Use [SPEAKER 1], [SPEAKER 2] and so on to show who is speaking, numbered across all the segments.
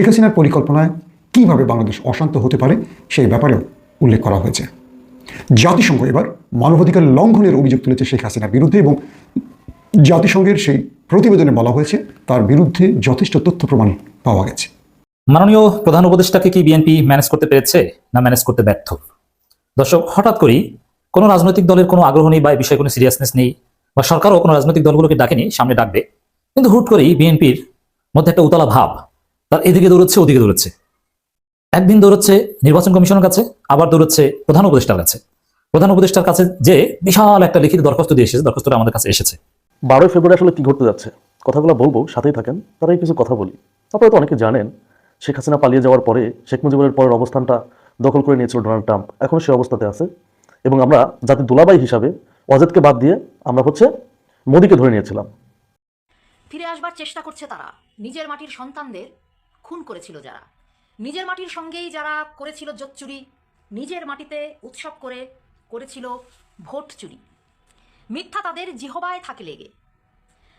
[SPEAKER 1] শেখ হাসিনার পরিকল্পনায় কীভাবে বাংলাদেশ অশান্ত হতে পারে সেই ব্যাপারেও উল্লেখ করা হয়েছে। জাতিসংঘ এবার মানবাধিকার লঙ্ঘনের অভিযোগ তুলেছে শেখ হাসিনার বিরুদ্ধে এবং জাতিসংঘের সেই প্রতিবেদনে বলা হয়েছে, তার বিরুদ্ধে যথেষ্ট তথ্য প্রমাণ পাওয়া গেছে।
[SPEAKER 2] মাননীয় প্রধান উপদেষ্টাকে কি বিএনপি ম্যানেজ করতে পেরেছে না ম্যানেজ করতে ব্যর্থ? দর্শক, হঠাৎ করেই কোনো রাজনৈতিক দলের কোনো আগ্রহ নেই বা বিষয়ে কোনো সিরিয়াসনেস নেই বা সরকারও কোনো রাজনৈতিক দলগুলোকে ডাকেনি, সামনে ডাকবে। কিন্তু হুট করেই বিএনপির মধ্যে একটা উতলা ভাব তার এদিকে দৌড়চ্ছে ওদিকে দৌড়চ্ছে। একদিন দৌড়চ্ছে নির্বাচন কমিশনের কাছে আবার দৌড়চ্ছে প্রধান উপদেষ্টার কাছে। প্রধান উপদেষ্টার কাছে যে বিশাল একটা লিখিত দরখাস্ত দিয়ে এসেছে দরখাস্তটা আমাদের কাছে এসেছে।
[SPEAKER 3] বারোই ফেব্রুয়ারি আসলে কি ঘটতে যাচ্ছে? কথাগুলো বলব সাথেই থাকেন তারাই কিছু কথা বলি। আপনারা তো অনেকে জানেন শেখ হাসিনা পালিয়ে যাওয়ার পরে শেখ মুজিবুরের পরের অবস্থানটা দখল করে নিয়েছিল ডোনাল্ড ট্রাম্প। এখন সে অবস্থাতে আছে। এবং আমরা জাতি দুলাবাই হিসাবে অজেদকে বাদ দিয়ে আমরা হচ্ছে মোদীকে ধরে নিয়েছিলাম।
[SPEAKER 4] ফিরে আসবার চেষ্টা করছে তারা। নিজের মাটির সন্তানদের খুন করেছিল যারা। নিজের মাটির সঙ্গেই যারা করেছিল জোট চুরি, নিজের মাটিতে উৎসব করে করেছিল ভোট চুরি। মিথ্যা তাদের জিহবায় থাকে লেগে।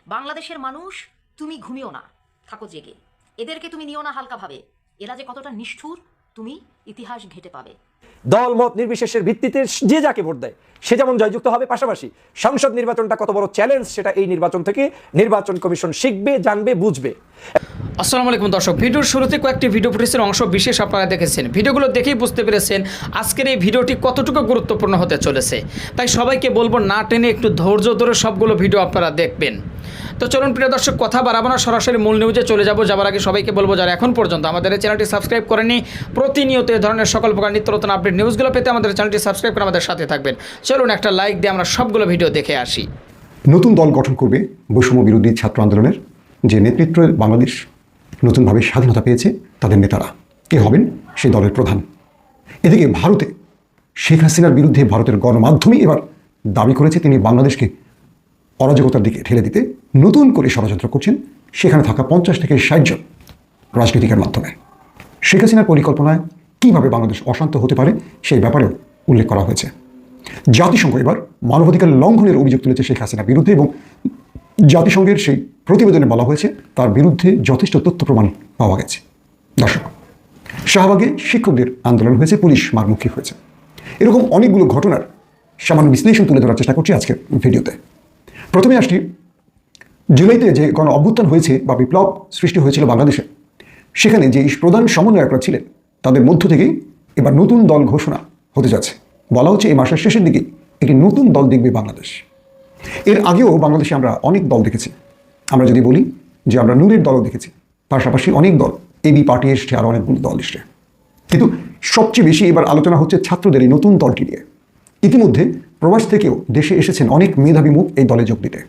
[SPEAKER 4] বাংলাদেশের মানুষ, তুমি ঘুমিও না, থাকো জেগে। এদেরকে তুমি নিও না হালকাভাবে। এরা যে কতটা নিষ্ঠুর তুমি ইতিহাস ঘেটে পাবে।
[SPEAKER 5] দল মত নির্বিশেষের ভিত্তিতে যে যাকে ভোট দেয় সে যেমন জয়যুক্ত হবে পাশাপাশি সংসদ নির্বাচনটা কত বড় চ্যালেঞ্জ সেটা এই নির্বাচন থেকে নির্বাচন কমিশন শিখবে জানবে বুঝবে।
[SPEAKER 6] আসসালামু আলাইকুম দর্শক ভিডিওর শুরুতে কয়েকটি ভিডিও ফুটেজের অংশ বিশেষ আপনারা দেখেছেন। ভিডিওগুলো দেখেই বুঝতে পেরেছেন আজকের এই ভিডিওটি কতটুকু গুরুত্বপূর্ণ হতে চলেছে। তাই সবাইকে বলব না টেনে একটু ধৈর্য ধরে সবগুলো ভিডিও আপনারা দেখবেন। তো চলুন, প্রিয় দর্শক, কথা বাড়াবো না, সরাসরি মূল নিউজে চলে যাব। যাবার আগে সবাইকে বলব, যারা এখন পর্যন্ত আমাদের চ্যানেলটি সাবস্ক্রাইব করেনি প্রতিনিয়ত এ ধরনের সকল প্রকার নিত্য নতুন আপডেট নিউজগুলো পেতে আমাদের চ্যানেলটি সাবস্ক্রাইব করে আমাদের সাথে থাকবেন। চলুন, একটা লাইক দিয়ে আমরা সবগুলো ভিডিও দেখে আসি।
[SPEAKER 1] নতুন দল গঠন করবে বৈষম্য বিরোধী ছাত্র আন্দোলনের, যে নেতৃত্ব বাংলাদেশ নতুনভাবে স্বাধীনতা পেয়েছে, তাদের নেতারা। কে হবেন? সেই দলের প্রধান। এদিকে ভারতে শেখ হাসিনার বিরুদ্ধে ভারতের গণমাধ্যমই এবার দাবি করেছে, তিনি বাংলাদেশকে অরাজকতার দিকে ঠেলে দিতে নতুন করে ষড়যন্ত্র করছেন সেখানে থাকা পঞ্চাশ থেকে ষাট জন রাজনীতিকের মাধ্যমে। শেখ হাসিনার পরিকল্পনায় কীভাবে বাংলাদেশ অশান্ত হতে পারে সেই ব্যাপারেও উল্লেখ করা হয়েছে। জাতিসংঘ এবার মানবাধিকার লঙ্ঘনের অভিযোগ তুলেছে শেখ হাসিনার বিরুদ্ধে এবং জাতিসংঘের সেই প্রতিবেদনে বলা হয়েছে, তার বিরুদ্ধে যথেষ্ট তথ্য প্রমাণ পাওয়া গেছে। দর্শক, শাহবাগে শিক্ষকদের আন্দোলন হয়েছে, পুলিশ মারমুখী হয়েছে। এরকম অনেকগুলো ঘটনার সামান্য বিশ্লেষণ তুলে ধরার চেষ্টা করছি আজকের ভিডিওতে। প্রথমে আসছি জুলাইতে যে গণ অভ্যুত্থান হয়েছে বা বিপ্লব সৃষ্টি হয়েছিল বাংলাদেশে, সেখানে যে প্রধান সমন্বয়করা ছিলেন, তাদের মধ্য থেকেই এবার নতুন দল ঘোষণা হতে যাচ্ছে। বলা হচ্ছে এই মাসের শেষের দিকে একটি নতুন দল দেখবে বাংলাদেশ। এর আগেও বাংলাদেশে আমরা অনেক দল দেখেছি। আমরা যদি বলি যে আমরা নূরের দলও দেখেছি, পাশাপাশি অনেক দল। এবি পার্টি এসছে আর অনেকগুলো দল এসছে। কিন্তু সবচেয়ে বেশি এবার আলোচনা হচ্ছে ছাত্রদের এই নতুন দলটি নিয়ে। ইতিমধ্যে প্রবাস থেকেও দেশে এসেছেন অনেক মেধাবী মুখ এই দলে যোগ দিতে।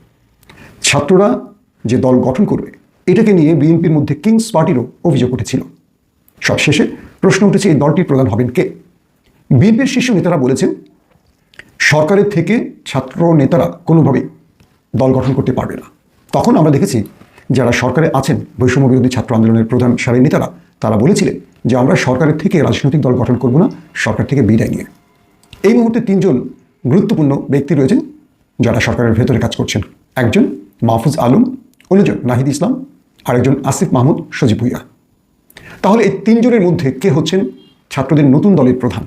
[SPEAKER 1] ছাত্ররা যে দল গঠন করবে, এটাকে নিয়ে বিএনপির মধ্যে কিংস পার্টিরও অভিযোগ উঠেছিল। সবশেষে প্রশ্ন উঠেছে এই দলটির প্রধান হবেন কে? বিএনপির শীর্ষ নেতারা বলেছেন, সরকারের থেকে ছাত্র নেতারা কোনোভাবেই দল গঠন করতে পারবে না। তখন আমরা দেখেছি যারা সরকারে আছেন, বৈষম্য বিরোধী ছাত্র আন্দোলনের প্রধান সারির নেতারা, তারা বলেছিলেন যে আমরা সরকারের থেকে রাজনৈতিক দল গঠন করব না, সরকার থেকে বিদায় নিয়ে। এই মুহূর্তে তিনজন গুরুত্বপূর্ণ ব্যক্তি রয়েছেন যারা সরকারের ভেতরে কাজ করছেন। একজন মাহফুজ আলম, অন্যজন নাহিদ ইসলাম, আরেকজন আসিফ মাহমুদ, সজীব ভুইয়া। তাহলে এই তিনজনের মধ্যে কে হচ্ছেন ছাত্রদের নতুন দলের প্রধান?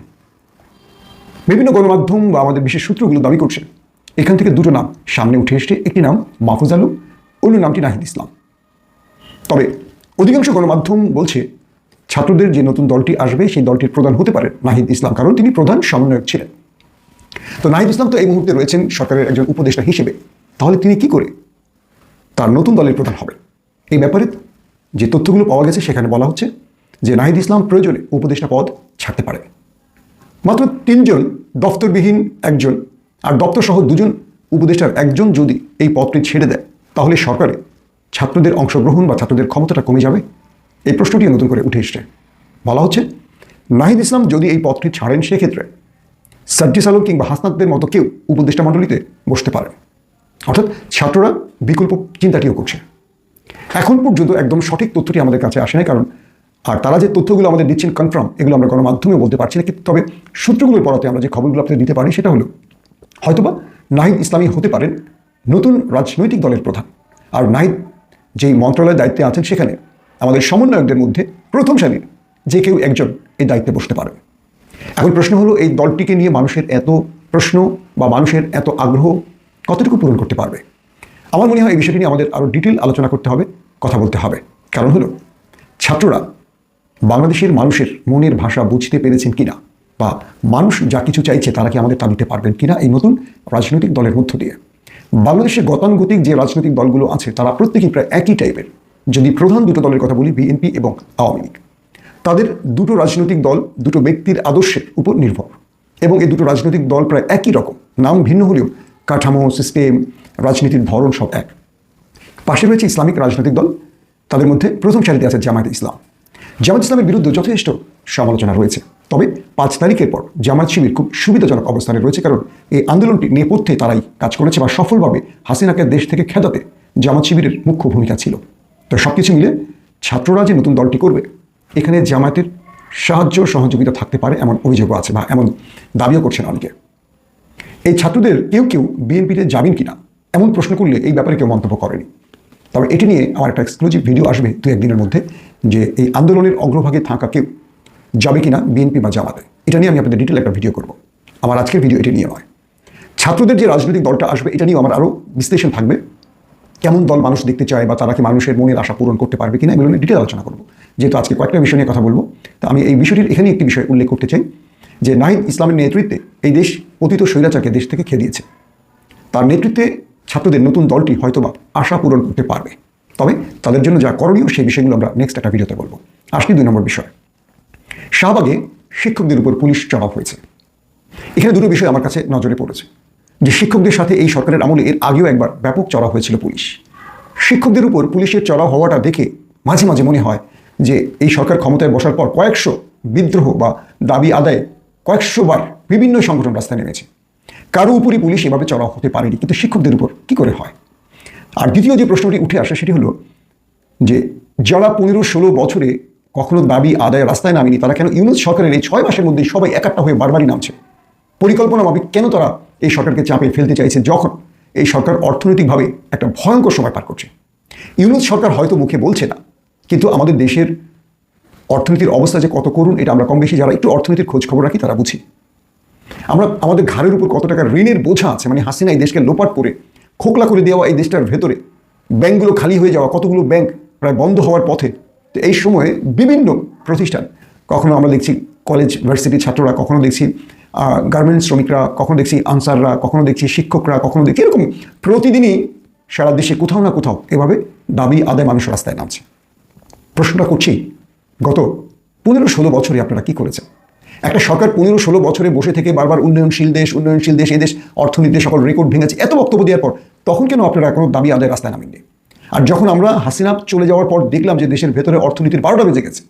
[SPEAKER 1] বিভিন্ন গণমাধ্যম বা আমাদের বিশেষ সূত্রগুলো দাবি করছে, এখান থেকে দুটো নাম সামনে উঠে এসছে। একটি নাম মাহফুজ আলম, অন্য নামটি নাহিদ ইসলাম। তবে অধিকাংশ গণমাধ্যম বলছে ছাত্রদের যে নতুন দলটি আসবে, সেই দলটির প্রধান হতে পারে নাহিদ ইসলাম, কারণ তিনি প্রধান সমন্বয়ক ছিলেন। তো নাহিদ ইসলাম তো এই মুহূর্তে রয়েছেন সরকারের একজন উপদেষ্টা হিসেবে। তাহলে তিনি কি করে তার নতুন দলের প্রধান হবে এই ব্যাপারে যে তথ্যগুলো পাওয়া গেছে, সেখানে বলা হচ্ছে যে নাহিদ ইসলাম প্রয়োজনে উপদেষ্টা পদ ছাড়তে পারে মাত্র তিনজন দপ্তরবিহীন একজন আর দপ্তর সহ দুজন উপদেষ্টার একজন যদি এই পদটি ছেড়ে দেয়, তাহলে সরকারে ছাত্রদের অংশগ্রহণ বা ছাত্রদের ক্ষমতাটা কমে যাবে। এই প্রশ্নটি নতুন করে উঠে এসছে। বলা হচ্ছে, নাহিদ ইসলাম যদি এই পদটি ছাড়েন, সেক্ষেত্রে সাজ্জিস আলম কিংবা হাসনাতদের মতো কেউ উপদেষ্টা মণ্ডলীতে বসতে পারে অর্থাৎ ছাত্ররা বিকল্প চিন্তাটিও করছে। এখন পর্যন্ত একদম সঠিক তথ্যটি আমাদের কাছে আসে না কারণ আর তারা যে তথ্যগুলো আমাদের দিচ্ছেন কনফার্ম এগুলো আমরা গণমাধ্যমে বলতে পারছি না। কিন্তু তবে সূত্রগুলোর পড়াতে আমরা যে খবরগুলো আপনাদের দিতে পারি, সেটা হলো, হয়তোবা নাহিদ ইসলামী হতে পারেন নতুন রাজনৈতিক দলের প্রধান। আর নাহিদ যেই মন্ত্রণালয়ের দায়িত্বে আছেন, সেখানে আমাদের সমন্বয়কদের মধ্যে প্রথম সারির যে কেউ একজন এই দায়িত্বে বসতে পারবে এখন প্রশ্ন হলো, এই দলটিকে নিয়ে মানুষের এত প্রশ্ন বা মানুষের এত আগ্রহ কতটুকু পূরণ করতে পারবে? আমার মনে হয় এই বিষয়টি নিয়ে আমাদের আরও ডিটেল আলোচনা করতে হবে, কথা বলতে হবে। কারণ হলো, ছাত্ররা বাংলাদেশের মানুষের মনের ভাষা বুঝতে পেরেছেন কিনা বা মানুষ যা কিছু চাইছে তারা কি আমাদের তা দিতে পারবেন কিনা এই নতুন রাজনৈতিক দলের মধ্য দিয়ে। বাংলাদেশের গতানুগতিক যে রাজনৈতিক দলগুলো আছে তারা প্রত্যেকেই প্রায় একই টাইপের যদি প্রধান দুটো দলের কথা বলি বিএনপি এবং আওয়ামী লীগ, তাদের দুটো রাজনৈতিক দল, দুটো ব্যক্তির আদর্শের উপর নির্ভর। এবং এই দুটো রাজনৈতিক দল প্রায় একই রকম, নাম ভিন্ন হলেও কাঠামো সিস্টেম রাজনীতির ধরন সব এক। পাশে রয়েছে ইসলামিক রাজনৈতিক দল, তাদের মধ্যে প্রথম সারিতে আছে জামায়াত ইসলাম। জামাত ইসলামের বিরুদ্ধে যথেষ্ট সমালোচনা রয়েছে। তবে পাঁচ তারিখের পর জামাত শিবির খুব সুবিধাজনক অবস্থানে রয়েছে, কারণ এই আন্দোলনটি নেপথ্যে তারাই কাজ করেছে বা সফলভাবে হাসিনাকে দেশ থেকে খেদাতে জামাত শিবিরের মুখ্য ভূমিকা ছিল। তো সব কিছু মিলে ছাত্ররা যে নতুন দলটি করবে, এখানে জামায়াতের সাহায্য সহযোগিতা থাকতে পারে এমন অভিযোগও আছে বা এমন দাবিও করছেন অনেকে। এই ছাত্রদের কেউ কেউ বিএনপিতে যাবেন কিনা, এমন প্রশ্ন করলে এই ব্যাপারে কেউ মন্তব্য করেনি। তবে এটি নিয়ে আমার একটা এক্সক্লুসিভ ভিডিও আসবে দু একদিনের মধ্যে, যে এই আন্দোলনের অগ্রভাগে থাকা কেউ যাবে কিনা বিএনপি বা জামাতে। এটা নিয়ে আমি আপনাদের ডিটেল একটা ভিডিও করব। আমার আজকের ভিডিও এটি নিয়ে নয়। ছাত্রদের যে রাজনৈতিক দলটা আসবে, এটা নিয়েও আমার আরও বিশ্লেষণ থাকবে। কেমন দল মানুষ দেখতে চায় বা তারা কি মানুষের মনের আশা পূরণ করতে পারবে কিনা এগুলো নিয়ে ডিটেল আলোচনা করব। যেহেতু আজকে কয়েকটা বিষয় নিয়ে কথা বলব, তা আমি এই বিষয়টির এখানে একটি বিষয় উল্লেখ করতে চাই যে নাহিদ ইসলামের নেতৃত্বে এই দেশ পতিত স্বৈরাচারকে দেশ থেকে খেয়ে দিয়েছে তার নেতৃত্বে ছাত্রদের নতুন দলটি হয়তোবা আশা পূরণ করতে পারবে। তবে তাদের জন্য যা করণীয় সেই বিষয়গুলো আমরা নেক্সট একটা ভিডিওতে বলব। আসলে দুই নম্বর বিষয়। শাহবাগে শিক্ষকদের উপর পুলিশ চড়াও হয়েছে। এখানে দুটো বিষয় আমার কাছে নজরে পড়েছে। যে শিক্ষকদের সাথে এই সরকারের আমলে এর আগেও একবার ব্যাপক চড়া হয়েছিল পুলিশ। শিক্ষকদের উপর পুলিশের চড়া হওয়াটা দেখে মাঝে মাঝে মনে হয় যে এই সরকার ক্ষমতায় বসার পর কয়েকশো বিদ্রোহ বা দাবি আদায়ে কয়েকশো বার বিভিন্ন সংগঠন রাস্তায় নেমেছে। কারও উপরই পুলিশ এভাবে চড়াও হতে পারেনি, কিন্তু শিক্ষকদের উপর কি করে হয়? আর দ্বিতীয় যে প্রশ্নটি উঠে আসে সেটি হলো যে যারা পনেরো ষোলো বছরে কখনো দাবি আদায় রাস্তায় নামেনি, তারা কেন ইউনুস সরকারের এই ছয় মাসের মধ্যে সবাই একাত্তা হয়ে বারবারই নামছে? পরিকল্পনা মাফিক কেন তারা এই সরকারকে চাপে ফেলতে চাইছে যখন এই সরকার অর্থনৈতিকভাবে একটা ভয়ঙ্কর সময় পার করছে। ইউনুস সরকার হয়তো মুখে বলছে না, কিন্তু আমাদের দেশের অর্থনীতির অবস্থা যে কত করুন এটা আমরা কম বেশি যারা একটু অর্থনীতির খোঁজ খবর রাখি, তারা বুঝি। আমরা, আমাদের ঘাড়ের উপর কত টাকা ঋণের বোঝা আছে মানে হাসিনা এই দেশকে লোপাট করে, খোকলা করে দেওয়া এই দেশটার ভেতরে, ব্যাংকগুলো খালি হয়ে যাওয়া, কতগুলো ব্যাংক প্রায় বন্ধ হওয়ার পথে, তো এই সময়ে বিভিন্ন প্রতিষ্ঠান, কখনো আমরা দেখছি কলেজ ভার্সিটির ছাত্ররা কখনো দেখছি গার্মেন্টস শ্রমিকরা কখনো দেখছি, আনসাররা কখনো দেখছি, শিক্ষকরা কখনো দেখছি, এরকম প্রতিদিনই সারা দেশে কোথাও না কোথাও এভাবে দাবি আদায় মানুষ রাস্তায় নামছে। প্রশ্নটা করছি, গত পনেরো ষোলো বছরে আপনারা কি করেছেন? একটা সরকার পনেরো ষোলো বছরে বসে থেকে বারবার উন্নয়নশীল দেশ উন্নয়নশীল দেশ, এই দেশ, অর্থনীতিতে সকল রেকর্ড ভেঙেছে, এত বক্তব্য দেওয়ার পর তখন কেন আপনারা কোনো দাবি আদায় রাস্তায় নামেননি? আর যখন আমরা হাসিনা চলে যাওয়ার পর দেখলাম যে দেশের ভেতরে অর্থনীতির বারোটা বেজে গেছে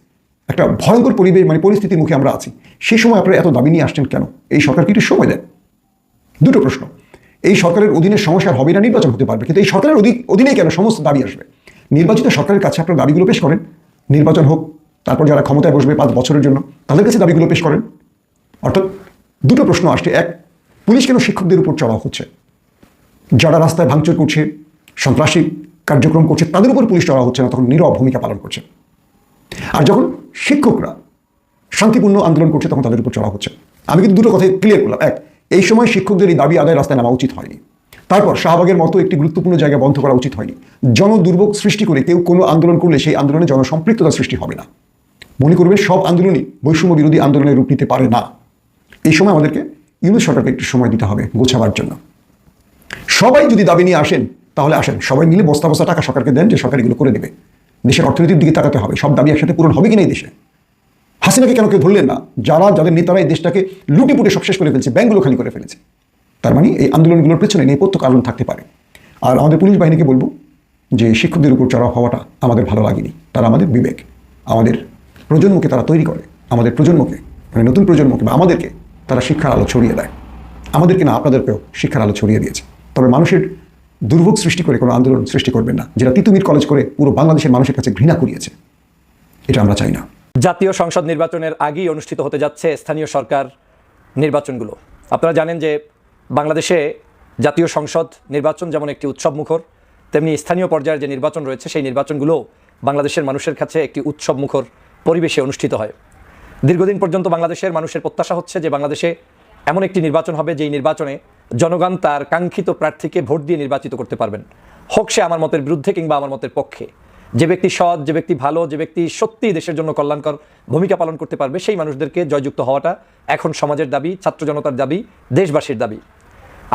[SPEAKER 1] একটা ভয়ঙ্কর পরিবেশ মানে পরিস্থিতির মুখে আমরা আছি। সেই সময় আপনারা এত দাবি নিয়ে আসছেন কেন? এই সরকারকে একটু সময় দেন? দুটো প্রশ্ন। এই সরকারের অধীনে সমস্যা হবে না, নির্বাচন হতে পারবে। কিন্তু এই সরকারের অধী- অধীনেই কেন সমস্ত দাবি আসবে? নির্বাচিত সরকারের কাছে আপনার দাবিগুলো পেশ করেন। নির্বাচন হোক, তারপর যারা ক্ষমতায় বসবে পাঁচ বছরের জন্য, তাদের কাছে দাবিগুলো পেশ করেন। অর্থাৎ দুটো প্রশ্ন আসছে। এক, পুলিশ কেন শিক্ষকদের উপর চড়াও হচ্ছে? যারা রাস্তায় ভাঙচুর করছে, সন্ত্রাসী কার্যক্রম করছে, তাদের উপর পুলিশ চড়াও হচ্ছে না, তখন নীরব ভূমিকা পালন করছে। আর যখন শিক্ষকরা শান্তিপূর্ণ আন্দোলন করছে, তখন তাদের উপর চড়া হচ্ছে। আমি কিন্তু দুটো কথাই ক্লিয়ার করলাম। এক, এই সময় শিক্ষকদের এই দাবি আদায় রাস্তায় নামা উচিত হয়নি। তারপর শাহবাগের মতো একটি গুরুত্বপূর্ণ জায়গা বন্ধ করা উচিত হয়নি। জনদুর্ভোগ সৃষ্টি করে কেউ কোনো আন্দোলন করলে সেই আন্দোলনে জনসম্পৃক্ততা সৃষ্টি হবে না। মনে করবেন, সব আন্দোলনই বৈষম্য বিরোধী আন্দোলনের রূপ নিতে পারে না। এই সময় আমাদেরকে ইউনুস সরকারকে একটু সময় দিতে হবে গোছাবার জন্য। সবাই যদি দাবি নিয়ে আসেন, তাহলে আসেন। সবাই মিলে বস্তা বস্তা টাকা সরকারকে দেন যে সরকার এগুলো করে দেবে। দেশের অর্থনীতির দিকে তাকাতে হবে। সব দাবি একসাথে পূরণ হবে কিনা এই দেশে? হাসিনাকে কেন কেউ ধরলেন না? যারা, যাদের নেতারা এই দেশটাকে লুটিপুটে সব শেষ করে ফেলছে, ব্যাংকগুলো খালি করে ফেলেছে। তার মানে এই আন্দোলনগুলোর পেছনে নেপথ্য কারণ থাকতে পারে। আর আমাদের পুলিশ বাহিনীকে বলব যে শিক্ষকদের উপর চড়াও হওয়াটা আমাদের ভালো লাগেনি। তারা আমাদের বিবেক, আমাদের প্রজন্মকে তারা তৈরি করে, আমাদের প্রজন্মকে মানে নতুন প্রজন্মকে বা আমাদেরকে তারা শিক্ষার আলো ছড়িয়ে দেয়। আমাদেরকে না, আপনাদেরকেও শিক্ষার আলো ছড়িয়ে দিয়েছে। তবে মানুষের দুর্ভোগ সৃষ্টি করে কোনো আন্দোলন সৃষ্টি করবেন না, যেটা তিতুমির কলেজ করে পুরো বাংলাদেশের মানুষের কাছে ঘৃণা করিয়েছে এটা আমরা চাই না।
[SPEAKER 5] জাতীয় সংসদ নির্বাচনের আগেই অনুষ্ঠিত হতে যাচ্ছে স্থানীয় সরকার নির্বাচনগুলো। আপনারা জানেন যে বাংলাদেশে জাতীয় সংসদ নির্বাচন যেমন একটি উৎসব মুখর, তেমনি স্থানীয় পর্যায়ের যে নির্বাচন রয়েছে, সেই নির্বাচনগুলো বাংলাদেশের মানুষের কাছে একটি উৎসব মুখর পরিবেশে অনুষ্ঠিত হয়। দীর্ঘদিন পর্যন্ত বাংলাদেশের মানুষের প্রত্যাশা হচ্ছে যে বাংলাদেশে এমন একটি নির্বাচন হবে যেই নির্বাচনে জনগণ তার কাঙ্ক্ষিত প্রার্থীকে ভোট দিয়ে নির্বাচিত করতে পারবেন। হোক সে আমার মতের বিরুদ্ধে কিংবা আমার মতের পক্ষে। যে ব্যক্তি সৎ, যে ব্যক্তি ভালো, যে ব্যক্তি সত্যি দেশের জন্য কল্যাণকর ভূমিকা পালন করতে পারবে, সেই মানুষদেরকে জয়যুক্ত হওয়াটা এখন সমাজের দাবি, ছাত্র জনতার দাবি, দেশবাসীর দাবি।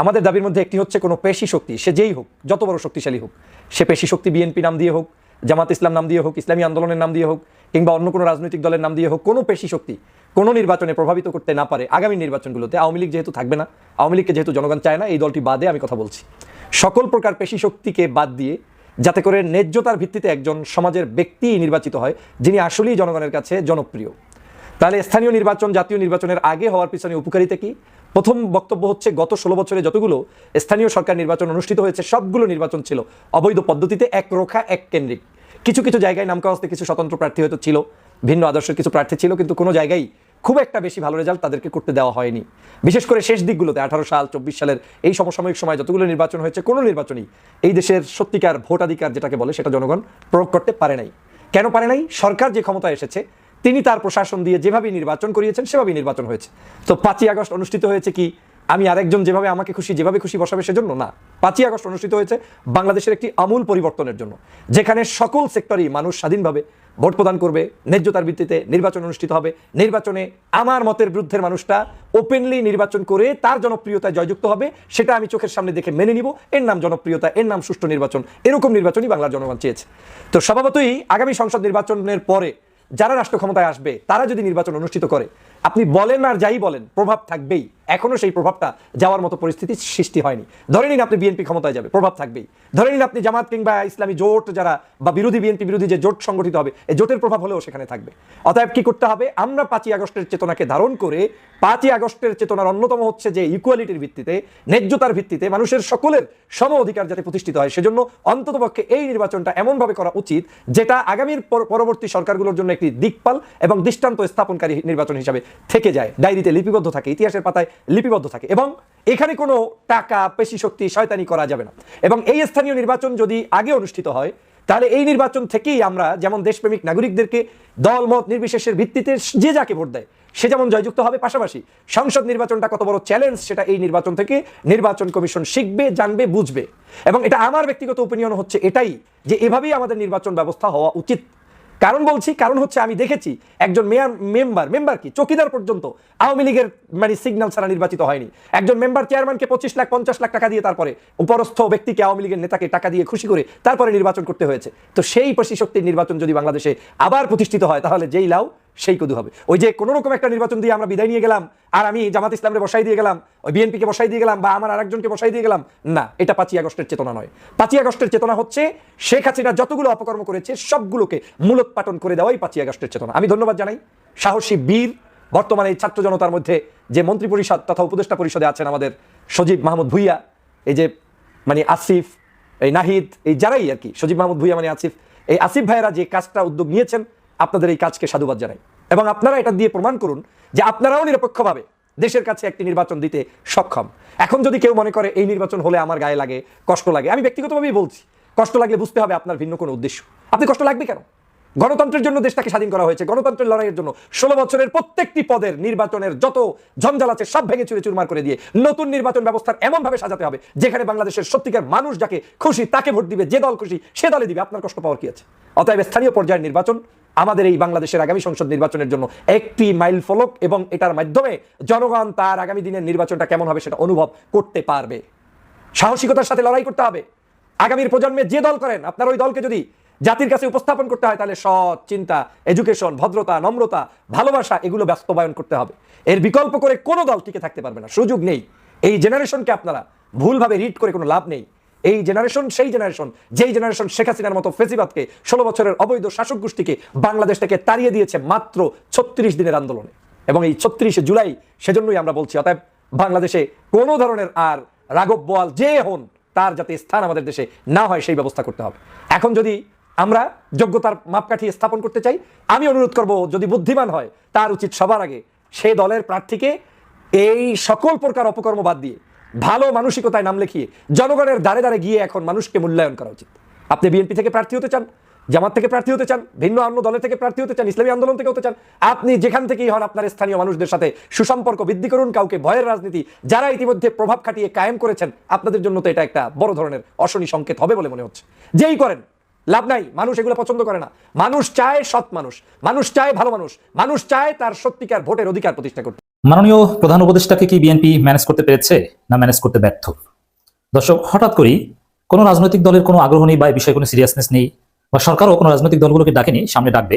[SPEAKER 5] আমাদের দাবির মধ্যে একটি হচ্ছে কোনো পেশি শক্তি, সে যেই হোক, যত বড় শক্তিশালী হোক। সে পেশি শক্তি বিএনপি নাম দিয়ে হোক, জামাত ইসলাম নাম দিয়ে হোক, ইসলামী আন্দোলনের নাম দিয়ে হোক কিংবা অন্য কোনো রাজনৈতিক দলের নাম দিয়ে হোক, কোনো পেশি শক্তি কোনো নির্বাচনে প্রভাবিত করতে না পারে আগামী নির্বাচনগুলোতে আওয়ামী লীগ যেহেতু থাকবে না, আওয়ামী লীগকে যেহেতু জনগণ চায় না, এই দলটি বাদে আমি কথা বলছি। সকল প্রকার পেশি শক্তিকে বাদ দিয়ে যাতে করে ন্যায্যতার ভিত্তিতে একজন সমাজের ব্যক্তি নির্বাচিত হয়, যিনি আসলেই জনগণের কাছে জনপ্রিয়। তাহলে স্থানীয় নির্বাচন, জাতীয় নির্বাচনের আগে হওয়ার পিছনে উপকারিতা কি? প্রথম বক্তব্য হচ্ছে, গত ষোলো বছরে যতগুলো স্থানীয় সরকার নির্বাচন অনুষ্ঠিত হয়েছে, সবগুলো নির্বাচন ছিল অবৈধ পদ্ধতিতে এক রোখা এক কেন্দ্রিক কিছু কিছু জায়গায় নামকাওয়াস্তে কিছু স্বতন্ত্র প্রার্থী হয়তো ছিল, ভিন্ন আদর্শের কিছু প্রার্থী ছিল, কিন্তু কোনো জায়গায় খুব একটা বেশি ভালো রেজাল্ট তাদেরকে করতে দেওয়া হয়নি। বিশেষ করে শেষ দিকগুলোতে, আঠারো সাল, চব্বিশ সালের এই সমসাময়িক সময় যতগুলো নির্বাচন হয়েছে, কোনো নির্বাচনই এই দেশের সত্যিকার ভোটাধিকার যেটাকে বলে, সেটা জনগণ প্রয়োগ করতে পারে নাই। কেন পারে নাই? সরকার যে ক্ষমতায় এসেছে, তিনি তার প্রশাসন দিয়ে যেভাবে নির্বাচন করিয়েছেন, সেভাবেই নির্বাচন হয়েছে। তো পাঁচই আগস্ট অনুষ্ঠিত হয়েছে কি? আমি আরেকজন যেভাবে আমাকে খুশি, যেভাবে খুশি বসাবে সেজন্য না। পাঁচই আগস্ট অনুষ্ঠিত হয়েছে বাংলাদেশের একটি আমূল পরিবর্তনের জন্য, যেখানে সকল সেক্টরেই মানুষ স্বাধীনভাবে ভোট প্রদান করবে, ন্যায্যতার ভিত্তিতে নির্বাচন অনুষ্ঠিত হবে। নির্বাচনে আমার মতের বিরুদ্ধের মানুষটা ওপেনলি নির্বাচন করে তার জনপ্রিয়তায় জয়যুক্ত হবে, সেটা আমি চোখের সামনে দেখে মেনে নিব। এর নাম জনপ্রিয়তা, এর নাম সুষ্ঠু নির্বাচন, এরকম নির্বাচনই বাংলার জনগণ চেয়েছে। তো স্বভাবতই আগামী সংসদ নির্বাচনের পরে যারা রাষ্ট্র ক্ষমতায় আসবে, তারা যদি নির্বাচন অনুষ্ঠিত করে, আপনি বলেন আর যাই বলেন, প্রভাব থাকবেই। এখনও সেই প্রভাবটা যাওয়ার মতো পরিস্থিতি সৃষ্টি হয়নি। ধরে নিন আপনি বিএনপি ক্ষমতায় যাবে, প্রভাব থাকবেই। ধরে নিন আপনি জামাত কিংবা ইসলামী জোট যারা বা বিরোধী বিএনপি বিরোধী যে জোট সংগঠিত হবে, এই জোটের প্রভাব হলেও সেখানে থাকবে। অতএব কি করতে হবে? আমরা পাঁচই আগস্টের চেতনাকে ধারণ করে পাঁচই আগস্টের চেতনার অন্যতম হচ্ছে যে ইকুয়ালিটির ভিত্তিতে, ন্যায্যতার ভিত্তিতে মানুষের সকলের সম অধিকার যাতে প্রতিষ্ঠিত হয়, সেজন্য অন্ততপক্ষে এই নির্বাচনটা এমনভাবে করা উচিত যেটা আগামীর পর- পরবর্তী সরকারগুলোর জন্য একটি দিকপাল এবং দৃষ্টান্ত স্থাপনকারী নির্বাচন হিসাবে থেকে যায়। ডায়েরিতে লিপিবদ্ধ থাকে, ইতিহাসের পাতায় লিপিবদ্ধ থাকে এবং এখানে কোনো টাকা পেশি শক্তি শয়তানি করা যাবে না। এবং এই স্থানীয় নির্বাচন যদি আগে অনুষ্ঠিত হয়, তাহলে এই নির্বাচন থেকেই আমরা যেমন দেশপ্রেমিক নাগরিকদেরকে দলমত নির্বিশেষের ভিত্তিতে যে যাকে ভোট দেয়, সে যেমন জয়যুক্ত হবে, পাশাপাশি সংসদ নির্বাচনটা কত বড় চ্যালেঞ্জ সেটা এই নির্বাচন থেকে নির্বাচন কমিশন শিখবে, জানবে, বুঝবে। এবং এটা আমার ব্যক্তিগত ওপিনিয়ন হচ্ছে এটাই যে এভাবেই আমাদের নির্বাচন ব্যবস্থা হওয়া উচিত। কারণ বলছি, কারণ হচ্ছে আমি দেখেছি একজন মেয়ার, মেম্বার মেম্বার কি? চকিদার পর্যন্ত আওয়ামী লীগের মানে সিগন্যাল ছাড়া নির্বাচিত হয়নি। একজন মেম্বার চেয়ারম্যানকে পঁচিশ লাখ, পঞ্চাশ লাখ টাকা দিয়ে তারপরে উপরস্থ ব্যক্তিকে আওয়ামী লীগের নেতাকে টাকা দিয়ে খুশি করে তারপরে নির্বাচন করতে হয়েছে। তো সেই পেশি শক্তির নির্বাচন যদি বাংলাদেশে আবার প্রতিষ্ঠিত হয়, তাহলে যেই লাউ সেই কদু হবে। ওই যে কোনো রকম একটা নির্বাচন দিয়ে আমরা বিদায় নিয়ে গেলাম, আর আমি জামাত ইসলামকে বসাই দিয়ে গেলাম, ওই বিএনপিকে বসাই দিয়ে গেলাম, বা আমার আরেকজনকে বসাই দিয়ে গেলাম, না, এটা পাঁচই আগস্টের চেতনা নয়। পাঁচই আগস্টের চেতনা হচ্ছে শেখ হাসিনা যতগুলো অপকর্ম করেছে, সবগুলোকে মূলোৎপাটন করে দেওয়াই পাঁচই আগস্টের চেতনা। আমি ধন্যবাদ জানাই। সাহসী বীর, বর্তমানে এই ছাত্র জনতার মধ্যে যে মন্ত্রী পরিষদ তথা উপদেষ্টা পরিষদে আছেন আমাদের সজীব মাহমুদ ভুইয়া, এই যে মানে আসিফ, এই নাহিদ, এই যারাই আর কি, সজীব মাহমুদ ভুইয়া মানে আসিফ, এই আসিফ ভাইয়েরা যে কাজটা উদ্যোগ নিয়েছেন আপনাদের এই কাজকে সাধুবাদ জানাই। এবং আপনারা এটা দিয়ে প্রমাণ করুন যে আপনারাও নিরপেক্ষভাবে দেশের কাছে একটি নির্বাচন দিতে সক্ষম। এখন যদি কেউ মনে করে এই নির্বাচন হলে আমার গায়ে লাগে, কষ্ট লাগে, আমি ব্যক্তিগতভাবেই বলছি, কষ্ট লাগলে বুঝতে হবে আপনার ভিন্ন কোনো উদ্দেশ্য। আপনি কষ্ট লাগবে কেন? গণতন্ত্রের জন্য দেশটাকে স্বাধীন করা হয়েছে, গণতন্ত্রের লড়াইয়ের জন্য ষোলো বছরের প্রত্যেকটি পদের নির্বাচনের যত ঝঞ্ঝাল আছে সব ভেঙে চুরে চুরমার করে দিয়ে নতুন নির্বাচন ব্যবস্থার এমনভাবে সাজাতে হবে যেখানে বাংলাদেশের সত্যিকার মানুষ যাকে খুশি তাকে ভোট দিবে, যে দল খুশি সে দলে দিবে। আপনার কষ্ট পাওয়ার কি আছে? অতএব স্থানীয় পর্যায়ের নির্বাচন আমাদের এই বাংলাদেশের আগামী সংসদ নির্বাচনের জন্য একটি মাইল ফলক এবং এটার মাধ্যমে জনগণ তার আগামী দিনের নির্বাচনটা কেমন হবে সেটা অনুভব করতে পারবে। সাহসিকতার সাথে লড়াই করতে হবে। আগামীর প্রজন্মে যে দল করেন, আপনার ওই দলকে যদি জাতির কাছে উপস্থাপন করতে হয়, তাহলে সৎ চিন্তা এডুকেশন ভদ্রতা, নম্রতা, ভালোবাসা, এগুলো বাস্তবায়ন করতে হবে। এর বিকল্প করে কোনো দল টিকে থাকতে পারবে না। সুযোগ নেই। এই জেনারেশনকে আপনারা ভুলভাবে রিড করে কোনো লাভ নেই। এই জেনারেশন সেই জেনারেশন যেই জেনারেশন শেখ হাসিনার মতো ফেসিবাদকে ষোলো বছরের অবৈধ শাসক গোষ্ঠীকে বাংলাদেশ থেকে তাড়িয়ে দিয়েছে মাত্র ছত্রিশ দিনের আন্দোলনে। এবং এই ছত্রিশে জুলাই সেজন্যই আমরা বলছি, অতএব বাংলাদেশে কোনো ধরনের আর রাঘব বোয়াল যে হন, তার যাতে স্থান আমাদের দেশে না হয়, সেই ব্যবস্থা করতে হবে। এখন যদি আমরা যোগ্যতার মাপকাঠি স্থাপন করতে চাই, আমি অনুরোধ করব, যদি বুদ্ধিমান হয়, তার উচিত সবার আগে সে দলের প্রার্থীকে এই সকল প্রকার অপকর্ম বাদ দিয়ে ভালো মানসিকতায় নাম লেখিয়ে জনগণের দ্বারে দ্বারে গিয়ে এখন মানুষকে মূল্যায়ন করা উচিত। আপনি বিএনপি থেকে প্রার্থী হতে চান, জামাত থেকে প্রার্থী হতে চান, ভিন্ন অন্য দলের থেকে প্রার্থী হতে চান, ইসলামী আন্দোলন থেকে হতে চান, আপনি যেখান থেকেই হন আপনার স্থানীয় মানুষদের সাথে সুসম্পর্ক বৃদ্ধি করুন, কাউকে ভয়ের রাজনীতি, যারা ইতিমধ্যে প্রভাব খাটিয়ে কায়েম করেছেন, আপনাদের জন্য তো এটা একটা বড় ধরনের অশনি সংকেত হবে বলে মনে হচ্ছে। যেই করেন, লাভ নাই, মানুষ এগুলো পছন্দ করে না। মানুষ চায় সৎ মানুষ মানুষ চায় ভালো মানুষ মানুষ চায় তার সত্যিকার ভোটের অধিকার প্রতিষ্ঠা করতে।
[SPEAKER 2] মাননীয় প্রধান উপদেষ্টাকে কি বিএনপি ম্যানেজ করতে পেরেছে না ম্যানেজ করতে ব্যর্থ? দর্শক, হঠাৎ করেই কোনো রাজনৈতিক দলের কোনো আগ্রহ নেই বা এই বিষয়ে কোনো সিরিয়াসনেস নেই বা সরকারও কোনো রাজনৈতিক দলগুলোকে ডাকেনি, সামনে ডাকবে।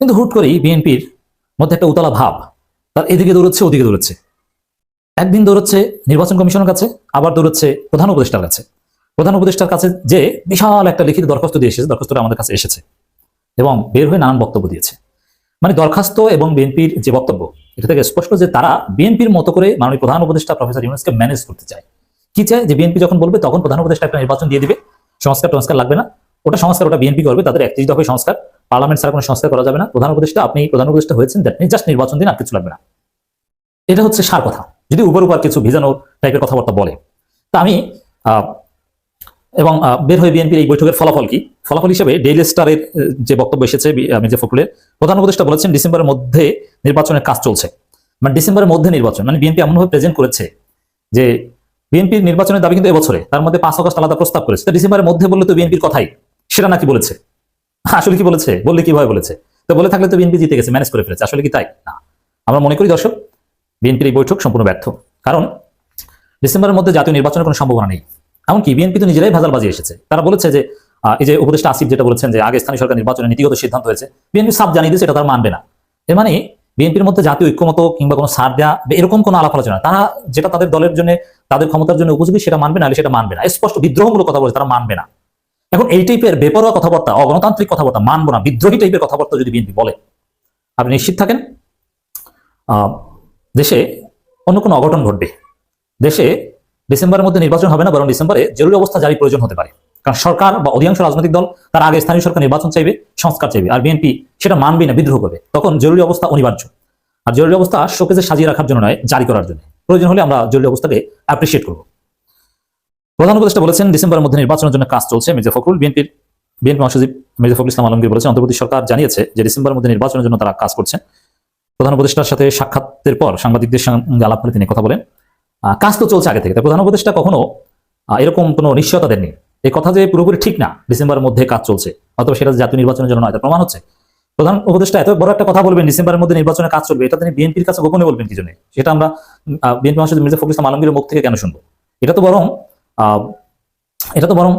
[SPEAKER 2] কিন্তু হুট করেই বিএনপির মধ্যে একটা উতলা ভাব, তার এদিকে দৌড়চ্ছে, ওদিকে দৌড়চ্ছে। একদিন দৌড়চ্ছে নির্বাচন কমিশনের কাছে, আবার দৌড়চ্ছে প্রধান উপদেষ্টার কাছে। প্রধান উপদেষ্টার কাছে যে বিশাল একটা লিখিত দরখাস্ত দিয়ে এসেছে, দরখাস্তটা আমাদের কাছে এসেছে এবং বের হয়ে নানান বক্তব্য দিয়েছে। মানে দরখাস্ত এবং বিএনপির যে বক্তব্য এটা থেকে স্পষ্ট যে তারা বিএনপির মতো করে মাননীয় প্রধান উপদেষ্টা প্রফেসর ইউনুসকে ম্যানেজ করতে চায়। কি চায়? যে বিএনপি যখন বলবে, তখন প্রধান উপদেষ্টা একটা নির্বাচন দিয়ে দিবে। সংস্কার টংস্কার লাগবে না। ওটা সংস্কার, ওটা বিএনপি করবে, তাদের একত্রিশ দফায় সংস্কার। পার্লামেন্ট ছাড়া কোনো সংস্কার করা যাবে না। প্রধান উপদেষ্টা, আপনি প্রধান উপদেষ্টা হয়েছেন দ্যাট মিন জাস্ট নির্বাচন দিন আর কিছু লাগবে না। এটা হচ্ছে সার কথা। যদি উপর উপর কিছু ভিজানো টাইপের কথাবার্তা বলে। তা আমি এবং বের হয়ে বিএনপির এই বৈঠকের ফলাফল কি? ফলাফল হিসেবে ডেইলি স্টারের যে বক্তব্য এসেছে মির্জা ফখরুলের, প্রধান উপদেষ্টা বলেছেন ডিসেম্বরের মধ্যে নির্বাচনের কাজ চলছে। মানে ডিসেম্বরের মধ্যে নির্বাচন মানে বিএনপি এমনভাবে প্রেজেন্ট করেছে যে বিএনপির নির্বাচনের দাবি কিন্তু এবছরে, তার মধ্যে পাঁচ আগস্ট আলাদা প্রস্তাব করেছে। তো ডিসেম্বরের মধ্যে বললে তো বিএনপির কথাই, সেটা নাকি বলেছে? আসলে কি বলেছে? বললে কীভাবে বলেছে? তো বলে থাকলে তো বিএনপি জিতে গেছে ম্যানেজ করে ফেলেছে, আসলে কি তাই? না, আমরা মনে করি দর্শক, বিএনপির এই বৈঠক সম্পূর্ণ ব্যর্থ। কারণ ডিসেম্বরের মধ্যে জাতীয় নির্বাচনের কোনো সম্ভাবনা নেই। এমনকি বিএনপি তো নিজেরাই ভেজাল বাজিয়ে এসেছে। তারা বলেছে যে এই যে উপদেষ্টা আসিফ যেটা বলেছেন যে, আগে স্থানীয় সরকার নির্বাচনের নীতিগত সিদ্ধান্ত হয়েছে বিএনপি সাপ জানিয়ে দিয়েছে, এটা তারা মানবে না। এর মানে বিএনপির মধ্যে জাতীয় ঐক্যমত কিংবা কোনো সার দেওয়া এরকম কোনো আলাপ আলোচনা, তারা যেটা তাদের দলের জন্য, তাদের ক্ষমতার জন্য উপযোগী সেটা মানবে না সেটা মানবে না। স্পষ্ট বিদ্রোহমূলক কথা বলে তারা মানবে না। এখন এই টাইপের বেপরোয়া কথাবার্তা, অগণতান্ত্রিক কথাবার্তা, মানবো না। বিদ্রোহী টাইপের কথাবার্তা যদি বিএনপি বলে, আপনি নিশ্চিত থাকেন? দেশে অন্য কোনো অঘটন ঘটবে। দেশে ডিসেম্বরের মধ্যে নির্বাচন হবে না, বরং ডিসেম্বরে জরুরি অবস্থা জারি প্রয়োজন হতে পারে। কারণ সরকার বা অধিকাংশ রাজনৈতিক দল তার আগে স্থানীয় সরকার নির্বাচন চাইবে, সংস্কার চাইবে, আর বিএনপি সেটা মানবে না, বিদ্রোহ করবে। তখন জরুরি অবস্থা অনিবার্য। আর জরুরি অবস্থা শোকেজে সাজিয়ে রাখার জন্য নয়, জারি করার জন্য। প্রয়োজন হলে আমরা জরুরি অবস্থাকে অ্যাপ্রিসিয়েট করব। প্রধান উপদেষ্টা বলেছেন, ডিসেম্বরের মধ্যে নির্বাচনের জন্য কাজ চলছে মির্জা ফখরুল, বিএনপির বিএনপি মহাসচিব মির্জা ফখরুল ইসলাম আলমগীর বলেছেন, অন্তর্বর্তী সরকার জানিয়েছে যে ডিসেম্বরের মধ্যে নির্বাচনের জন্য তারা কাজ করছেন। প্রধান উপদেষ্টার সাথে সাক্ষাতের পর সাংবাদিকদের সঙ্গে আলাপ করে তিনি কথা বলেন। কাজ তো চলছে আগে থেকে। তাই প্রধান উপদেষ্টা কখনো এরকম কোনো নিশ্চয়তা দেননি? এই কথা যে পুরোপুরি ঠিক না, ডিসেম্বরের মধ্যে কাজ চলছে, অথবা সেটা জাতীয় নির্বাচনের জন্য নয় প্রমাণ হচ্ছে। প্রধান উপদেষ্টা, এত বড় একটা কথা বলবেন, ডিসেম্বরের মধ্যে নির্বাচনের কাজ চলবে, এটা তিনি বিএনপির কাছে গোপনে বলবেন কি জন্য? সেটা আমরা বিএনপি মহাসচিব মির্জা ফখরুল ইসলাম আলমগীরের মুখ থেকে কেন শুনব? এটা তো বরং এটা তো বরং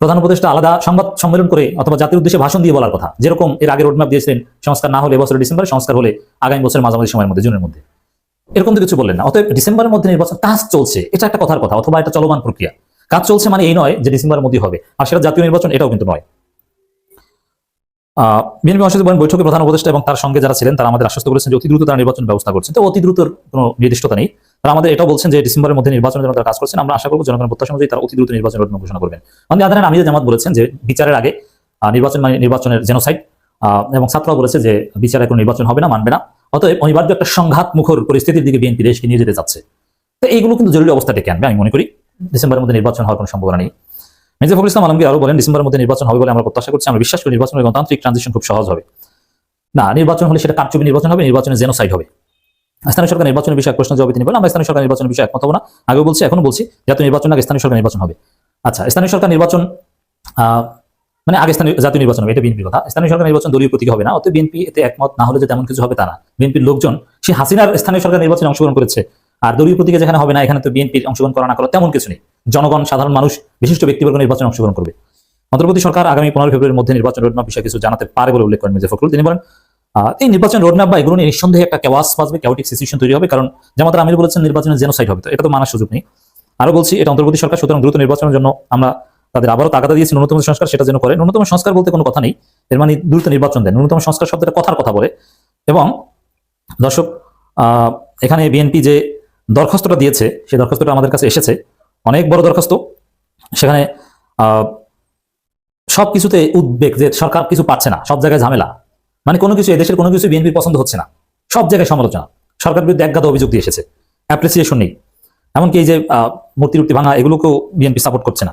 [SPEAKER 2] প্রধান উপদেষ্টা আলাদা সংবাদ সম্মেলন করে অথবা জাতির উদ্দেশ্যে ভাষণ দিয়ে বলার কথা। যেরকম এর আগে রোডম্যাপ দিয়েছিলেন, সংস্কার না হলে এবছর ডিসেম্বরে, সংস্কার হলে আগামী বছরের মাঝামাঝি সময়ের মধ্যে, জুনের মধ্যে। এরকম তো কিছু বললেন না। অতএব ডিসেম্বরের মধ্যে নির্বাচন কাজ চলছে, এটা একটা কথার কথা, অথবা এটা চলমান প্রক্রিয়া। কাজ চলছে মানে এই নয় যে ডিসেম্বরের মধ্যে হবে, আর সেটা জাতীয় নির্বাচন, এটাও কিন্তু নয়। বিএনপি মহাসচিব বলেন, বৈঠকে প্রধান উপদেষ্টা এবং তার সঙ্গে যারা ছিলেন, তারা আমাদের আশ্বস্ত করেছেন যে অতি দ্রুত তারা নির্বাচন ব্যবস্থা করছেন তো অতি দ্রুত কোনো নির্দিষ্টতা নেই। তারা আমাদের এটাও বলছেন যে ডিসেম্বরের মধ্যে নির্বাচনের জন্য তারা কাজ করছেন। আমরা আশা করব জনগণের প্রত্যাশা অনুযায়ী তারা অতি দ্রুত নির্বাচন রোডম্যাপ ঘোষণা করবেন। আমাদের আদানের আমির জামাত বলেছেন যে বিচারের আগে নির্বাচন মানে নির্বাচনের জেনোসাইড এবং ছাত্ররা বলেছে যে বিচারে কোনো নির্বাচন হবে না, মানবে না। অতএব অনিবার্য একটা সংঘাত মুখর পরিস্থিতির দিকে বিএনপি দেশকে নিয়ে যেতে চাচ্ছে তো এইগুলো কিন্তু জরুরি অবস্থা ডেকে আনবে, আমি মনে করি। ডিসেম্বরের মধ্যে নির্বাচন হওয়ার কোনো সম্ভাবনা নেই। মির্জা ফখরুল ইসলাম আলমগীর আরও বলেন, ডিসেম্বরের মধ্যে নির্বাচন হবে বলে আমরা প্রত্যাশা করছি। আমরা বিশ্বাস করি নির্বাচনের গণতান্ত্রিক ট্রানজিশন খুব সহজ হবে। না, নির্বাচন হলে সেটা কারচুপি নির্বাচন হবে নির্বাচনের জেনোসাইড হবে। স্থানীয় সরকার নির্বাচনের বিষয়ে প্রশ্ন জবাবে তিনি বলেন, আমরা স্থানীয় সরকার নির্বাচনের বিষয়ে একমত হব না। আগেও বলছি এখনও বলছি জাতীয় নির্বাচন আগে স্থানীয় সরকার নির্বাচন হবে। আচ্ছা স্থানীয় সরকার নির্বাচন মানে আগে স্থানীয় জাতীয় নির্বাচন হবে, এটা বিএনপির কথা। স্থানীয় সরকার নির্বাচন দলীয় প্রতীক হবে না, অতএব বিএনপি এতে একমত, না হলে যে তেমন কিছু হবে তা না। বিএনপির লোকজন, সে হাসিনার স্থানীয় সরকার নির্বাচনে অংশগ্রহণ করেছে, আর দলীয় প্রতীকে যেখানে হবে না, এখানে তো বিএনপির অংশগ্রহণ করা না করা তেমন কিছু নেই। জনগণ, সাধারণ মানুষ, বিশিষ্ট ব্যক্তিবর্গ নির্বাচনে অংশগ্রহণ করবে। অন্তর্বর্তী সরকার আগামী পনেরো ফেব্রুয়ারির মধ্যে নির্বাচন রোডম্যাপ বিষয়ে কিছু জানাতে পারে বলে উল্লেখ করেন মির্জা ফখরুল। তিনি বলেন এই নির্বাচন রোডম্যাপ বা এগুলো নিয়ে নিঃসন্দেহে একটা কেওয়াস বাজবে কেওটিক সিচুয়েশন তৈরি হবে, কারণ যেমন আমির বলেছেন নির্বাচনের জেনোসাইড হবে তো, এটা তো মানার সুযোগ নেই। আরও বলছি, এটা অন্তর্বর্তী সরকার, সুতরাং দ্রুত নির্বাচনের জন্য আমরা তাদের আবারও তাগাদা দিয়েছি ন্যূনতম সংস্কার সেটা যেন করে। ন্যূনতম সংস্কার বলতে কোনো কথা নেই। এর মানে দ্রুত নির্বাচন দেন। ন্যূনতম সংস্কার শব্দটা কথার কথা বলে। এবং দর্শক এখানে বিএনপি যে দরখাস্তটা দিয়েছে, সেই দরখাস্তটা আমাদের কাছে এসেছে। অনেক বড় দরখাস্ত। সেখানে সব কিছুতে উদ্বেগ যে সরকার কিছু পাচ্ছে না, সব জায়গায় ঝামেলা। মানে কোনো কিছু এদেশের কোনো কিছু বিএনপির পছন্দ হচ্ছে না। সব জায়গায় সমালোচনা। সরকার বিরুদ্ধে একগাদা অভিযোগ দিয়ে এসেছে। অ্যাপ্রিসিয়েশন নেই। এমনকি এই যে মূর্তি টুর্তি ভাঙা এগুলোকেও বিএনপি সাপোর্ট করছে না।